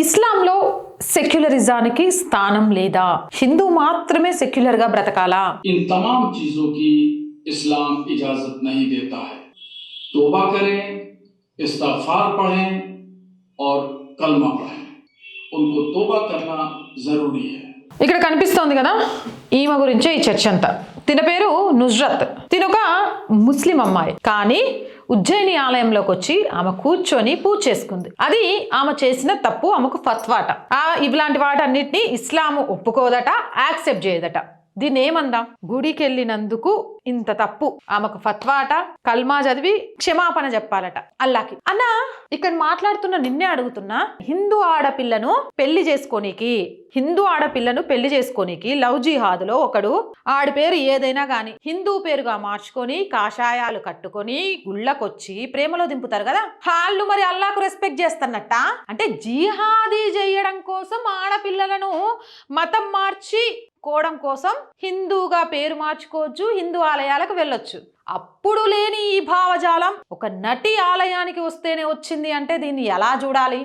ఇస్లాంలో సెక్యులరిజానికి స్థానం లేదా హిందూ మాత్రమే సెక్యులర్ గా బ్రతకాలా इन तमाम चीजों की इस्लाम इजाजत नहीं देता है तोबा करें इस्तगफार पढ़ें और कलमा पढ़ें उनको तोबा करना जरूरी है ఇక్కడ కనిపిస్తోంది కదా ఈమె గురించే ఈ చర్చ అంతా తిన పేరు నుజ్రత్. తినొక ముస్లిం అమ్మాయి. కానీ ఉజ్జయిని ఆలయంలోకి వచ్చి ఆమె కూర్చొని పూజ చేసుకుంది. అది ఆమె చేసిన తప్పు ఆమెకు ఫత్వాట. ఆ ఇలాంటి వాటన్నిటిని ఇస్లాము ఒప్పుకోదట యాక్సెప్ట్ చేయదట. దీన్ని ఏమందాం గుడికి వెళ్ళినందుకు ఇంత తప్పు. ఆమెకు ఫత్వాట కల్మా చదివి క్షమాపణ చెప్పాలట. అల్లాకి అన్న ఇక్కడ మాట్లాడుతున్న నిన్నే అడుగుతున్నా. హిందూ ఆడపిల్లను పెళ్ళి చేసుకోనీకి హిందూ ఆడపిల్లను పెళ్ళి చేసుకోనీకి లవ్ జిహాద్లో ఒకడు ఆడి పేరు ఏదైనా గాని హిందూ పేరుగా మార్చుకొని కాషాయాలు కట్టుకొని గుళ్ళకొచ్చి ప్రేమలో దింపుతారు కదా? వాళ్ళు మరి అల్లాకు రెస్పెక్ట్ చేస్తున్నట్ట? అంటే జిహాదీ చేయడం కోసం ఆడపిల్లలను మతం మార్చి కోవడం కోసం హిందూగా పేరు మార్చుకోవచ్చు హిందూ ఆలయాలకు వెళ్ళొచ్చు. అప్పుడు లేని ఈ భావజాలం ఒక నటి ఆలయానికి వస్తేనే వచ్చింది అంటే దీన్ని ఎలా చూడాలి?